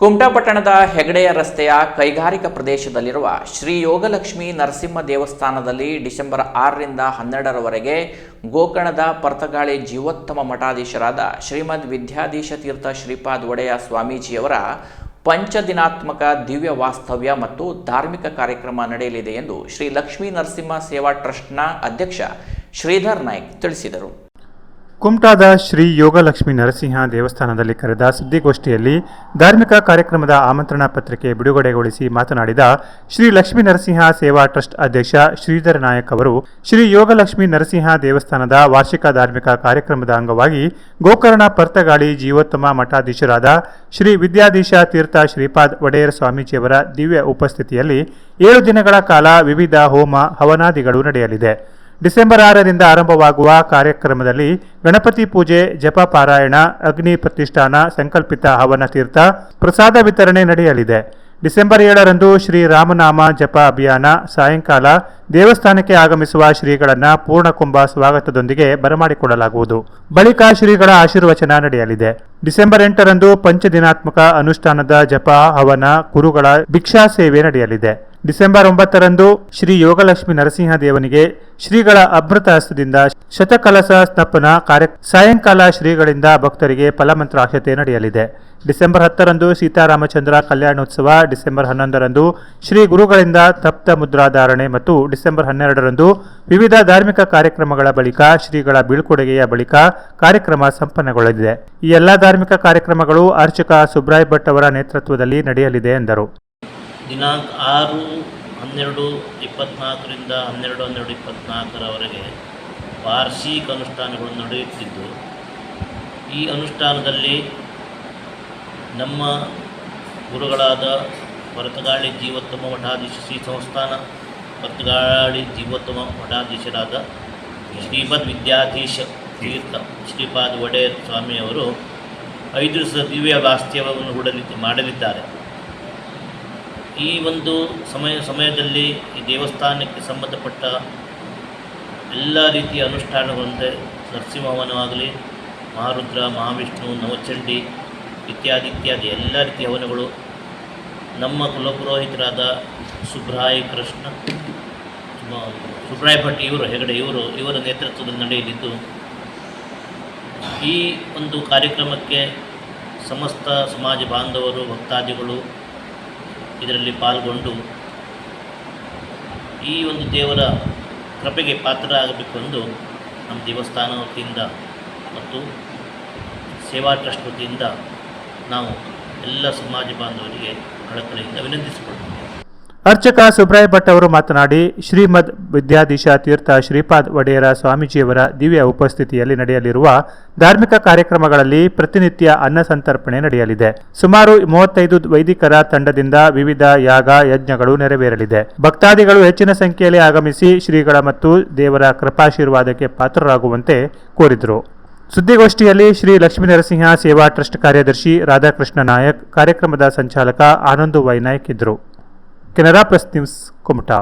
ಕುಮಟಾ ಪಟ್ಟಣದ ಹೆಗಡೆಯ ರಸ್ತೆಯ ಕೈಗಾರಿಕಾ ಪ್ರದೇಶದಲ್ಲಿರುವ ಶ್ರೀ ಯೋಗಲಕ್ಷ್ಮಿ ನರಸಿಂಹ ದೇವಸ್ಥಾನದಲ್ಲಿ ಡಿಸೆಂಬರ್ ಆರರಿಂದ ಹನ್ನೆರಡರವರೆಗೆ ಗೋಕರ್ಣದ ಪರ್ತಗಾಳಿ ಜೀವೋತ್ತಮ ಮಠಾಧೀಶರಾದ ಶ್ರೀಮದ್ ವಿದ್ಯಾಧೀಶ ತೀರ್ಥ ಶ್ರೀಪಾದ್ ಒಡೆಯ ಸ್ವಾಮೀಜಿಯವರ ಪಂಚದಿನಾತ್ಮಕ ದಿವ್ಯ ವಾಸ್ತವ್ಯ ಮತ್ತು ಧಾರ್ಮಿಕ ಕಾರ್ಯಕ್ರಮ ನಡೆಯಲಿದೆ ಎಂದು ಶ್ರೀ ಲಕ್ಷ್ಮೀ ನರಸಿಂಹ ಸೇವಾ ಟ್ರಸ್ಟ್ನ ಅಧ್ಯಕ್ಷ ಶ್ರೀಧರ್ ನಾಯ್ಕ್ ತಿಳಿಸಿದರು. ಕುಮಟಾದ ಶ್ರೀ ಯೋಗಲಕ್ಷ್ಮಿ ನರಸಿಂಹ ದೇವಸ್ಥಾನದಲ್ಲಿ ಕರೆದ ಸುದ್ದಿಗೋಷ್ಠಿಯಲ್ಲಿ ಧಾರ್ಮಿಕ ಕಾರ್ಯಕ್ರಮದ ಆಮಂತ್ರಣ ಪತ್ರಿಕೆ ಬಿಡುಗಡೆಗೊಳಿಸಿ ಮಾತನಾಡಿದ ಶ್ರೀ ಲಕ್ಷ್ಮೀ ನರಸಿಂಹ ಸೇವಾ ಟ್ರಸ್ಟ್ ಅಧ್ಯಕ್ಷ ಶ್ರೀಧರ ನಾಯಕ್ ಅವರು, ಶ್ರೀ ಯೋಗಲಕ್ಷ್ಮಿ ನರಸಿಂಹ ದೇವಸ್ಥಾನದ ವಾರ್ಷಿಕ ಧಾರ್ಮಿಕ ಕಾರ್ಯಕ್ರಮದ ಅಂಗವಾಗಿ ಗೋಕರ್ಣ ಪರ್ತಗಾಳಿ ಜೀವೋತ್ತಮ ಮಠಾಧೀಶರಾದ ಶ್ರೀ ವಿದ್ಯಾಧೀಶ ತೀರ್ಥ ಶ್ರೀಪಾದ್ ಒಡೆಯರ್ ಸ್ವಾಮೀಜಿಯವರ ದಿವ್ಯ ಉಪಸ್ಥಿತಿಯಲ್ಲಿ ಏಳು ದಿನಗಳ ಕಾಲ ವಿವಿಧ ಹೋಮ ಹವನಾದಿಗಳು ನಡೆಯಲಿದೆ. ಡಿಸೆಂಬರ್ ಆರರಿಂದ ಆರಂಭವಾಗುವ ಕಾರ್ಯಕ್ರಮದಲ್ಲಿ ಗಣಪತಿ ಪೂಜೆ, ಜಪ ಪಾರಾಯಣ, ಅಗ್ನಿ ಪ್ರತಿಷ್ಠಾನ, ಸಂಕಲ್ಪಿತ ಹವನ ತೀರ್ಥ, ಪ್ರಸಾದ ವಿತರಣೆ ನಡೆಯಲಿದೆ. ಡಿಸೆಂಬರ್ ಏಳರಂದು ಶ್ರೀ ರಾಮನಾಮ ಜಪ ಅಭಿಯಾನ, ಸಾಯಂಕಾಲ ದೇವಸ್ಥಾನಕ್ಕೆ ಆಗಮಿಸುವ ಶ್ರೀಗಳನ್ನು ಪೂರ್ಣಕುಂಭ ಸ್ವಾಗತದೊಂದಿಗೆ ಬರಮಾಡಿಕೊಳ್ಳಲಾಗುವುದು. ಬಳಿಕ ಶ್ರೀಗಳ ಆಶೀರ್ವಚನ ನಡೆಯಲಿದೆ. ಡಿಸೆಂಬರ್ ಎಂಟರಂದು ಪಂಚದಿನಾತ್ಮಕ ಅನುಷ್ಠಾನದ ಜಪ, ಹವನ ಕುರುಗಳ ಭಿಕ್ಷಾ ಸೇವೆ ನಡೆಯಲಿದೆ. ಡಿಸೆಂಬರ್ ಒಂಬತ್ತರಂದು ಶ್ರೀ ಯೋಗಲಕ್ಷ್ಮಿ ನರಸಿಂಹ ದೇವನಿಗೆ ಶ್ರೀಗಳ ಅಮೃತ ಹಸ್ತದಿಂದ ಶತಕಲಸ ಸ್ಥಾಪನ ಕಾರ್ಯ, ಸಾಯಂಕಾಲ ಶ್ರೀಗಳಿಂದ ಭಕ್ತರಿಗೆ ಫಲಮಂತ್ರಾಕ್ಷತೆ ನಡೆಯಲಿದೆ. ಡಿಸೆಂಬರ್ ಹತ್ತರಂದು ಸೀತಾರಾಮಚಂದ್ರ ಕಲ್ಯಾಣೋತ್ಸವ, ಡಿಸೆಂಬರ್ ಹನ್ನೊಂದರಂದು ಶ್ರೀ ಗುರುಗಳಿಂದ ತಪ್ತ ಮುದ್ರಾಧಾರಣೆ ಮತ್ತು ಡಿಸೆಂಬರ್ ಹನ್ನೆರಡರಂದು ವಿವಿಧ ಧಾರ್ಮಿಕ ಕಾರ್ಯಕ್ರಮಗಳ ಬಳಿಕ ಶ್ರೀಗಳ ಬೀಳ್ಕೊಡುಗೆಯ ಬಳಿಕ ಕಾರ್ಯಕ್ರಮ ಸಂಪನ್ನಗೊಳ್ಳಲಿದೆ. ಈ ಎಲ್ಲ ಧಾರ್ಮಿಕ ಕಾರ್ಯಕ್ರಮಗಳು ಅರ್ಚಕ ಸುಬ್ರಾಯ್ ಭಟ್ ಅವರ ನೇತೃತ್ವದಲ್ಲಿ ನಡೆಯಲಿದೆ ಎಂದರು. ದಿನಾಂಕ ಆರು, ಹನ್ನೆರಡು ಇಪ್ಪತ್ತ್ನಾಲ್ಕರಿಂದ ಹನ್ನೆರಡು ಹನ್ನೆರಡು ಇಪ್ಪತ್ತ್ನಾಲ್ಕರವರೆಗೆ ವಾರ್ಷಿಕ ಅನುಷ್ಠಾನಗಳು ನಡೆಯುತ್ತಿದ್ದು, ಈ ಅನುಷ್ಠಾನದಲ್ಲಿ ನಮ್ಮ ಗುರುಗಳಾದ ಹೊರತಗಾಳಿ ಜೀವೋತ್ತಮ ಮಠಾಧೀಶ ಶ್ರೀ ಸಂಸ್ಥಾನ ಹೊರತಗಾಳಿ ಜೀವೋತ್ತಮ ಮಠಾಧೀಶರಾದ ಶ್ರೀಮದ್ ವಿದ್ಯಾಧೀಶ ತೀರ್ಥ ಶ್ರೀಪಾದ್ ಒಡೆಯರ್ ಸ್ವಾಮಿಯವರು ಐದು ದಿವಸದ ದಿವ್ಯ ವಾಸ್ತವ್ಯವನ್ನು ಹೂಡಲಿ ಮಾಡಲಿದ್ದಾರೆ. ಈ ಒಂದು ಸಮಯ, ಸಮಯದಲ್ಲಿ ಈ ದೇವಸ್ಥಾನಕ್ಕೆ ಸಂಬಂಧಪಟ್ಟ ಎಲ್ಲ ರೀತಿಯ ಅನುಷ್ಠಾನಗಳಂತೆ ನರಸಿಂಹವನವಾಗಲಿ ಮಹಾರುದ್ರ ಮಹಾವಿಷ್ಣು, ನವಚಂಡಿ ಇತ್ಯಾದಿ ಇತ್ಯಾದಿ ಎಲ್ಲ ರೀತಿಯ ಹವನಗಳು ನಮ್ಮ ಕುಲಪುರೋಹಿತರಾದ ಸುಬ್ರಾಯ್ ಕೃಷ್ಣ ಸುಬ್ರಾಯ್ ಭಟ್ ಇವರು, ಹೆಗಡೆ ಇವರು, ಇವರ ನೇತೃತ್ವದಲ್ಲಿ ನಡೆಯಲಿದ್ದು, ಈ ಒಂದು ಕಾರ್ಯಕ್ರಮಕ್ಕೆ ಸಮಸ್ತ ಸಮಾಜ ಬಾಂಧವರು, ಭಕ್ತಾದಿಗಳು ಇದರಲ್ಲಿ ಪಾಲ್ಗೊಂಡು ಈ ಒಂದು ದೇವರ ಕೃಪೆಗೆ ಪಾತ್ರರಾಗಬೇಕೆಂದು ನಮ್ಮ ದೇವಸ್ಥಾನ ವತಿಯಿಂದ ಮತ್ತು ಸೇವಾ ಟ್ರಸ್ಟ್ ವತಿಯಿಂದ ನಾವು ಎಲ್ಲ ಸಮಾಜ ಬಾಂಧವರಿಗೆ ಕಳಕಳಿಯಿಂದ ವಿನಂತಿಸಿಕೊಳ್ತೇವೆ ಅರ್ಚಕ ಸುಬ್ರಾಯ ಭಟ್ ಅವರು ಮಾತನಾಡಿ, ಶ್ರೀಮದ್ ವಿದ್ಯಾಧೀಶ ತೀರ್ಥ ಶ್ರೀಪಾದ್ ಒಡೆಯರ ಸ್ವಾಮೀಜಿಯವರ ದಿವ್ಯ ಉಪಸ್ಥಿತಿಯಲ್ಲಿ ನಡೆಯಲಿರುವ ಧಾರ್ಮಿಕ ಕಾರ್ಯಕ್ರಮಗಳಲ್ಲಿ ಪ್ರತಿನಿತ್ಯ ಅನ್ನ ಸಂತರ್ಪಣೆ ನಡೆಯಲಿದೆ. ಸುಮಾರು ಮೂವತ್ತೈದು ವೈದಿಕರ ತಂಡದಿಂದ ವಿವಿಧ ಯಾಗ ಯಜ್ಞಗಳು ನೆರವೇರಲಿದೆ. ಭಕ್ತಾದಿಗಳು ಹೆಚ್ಚಿನ ಸಂಖ್ಯೆಯಲ್ಲಿ ಆಗಮಿಸಿ ಶ್ರೀಗಳ ಮತ್ತು ದೇವರ ಕೃಪಾಶೀರ್ವಾದಕ್ಕೆ ಪಾತ್ರರಾಗುವಂತೆ ಕೋರಿದರು. ಸುದ್ದಿಗೋಷ್ಠಿಯಲ್ಲಿ ಶ್ರೀ ಲಕ್ಷ್ಮೀ ನರಸಿಂಹ ಸೇವಾ ಟ್ರಸ್ಟ್ ಕಾರ್ಯದರ್ಶಿ ರಾಧಾಕೃಷ್ಣ ನಾಯಕ್, ಕಾರ್ಯಕ್ರಮದ ಸಂಚಾಲಕ ಆನಂದು ವೈ ನಾಯಕ್ ಇದ್ದರು. Canara press news Kumta.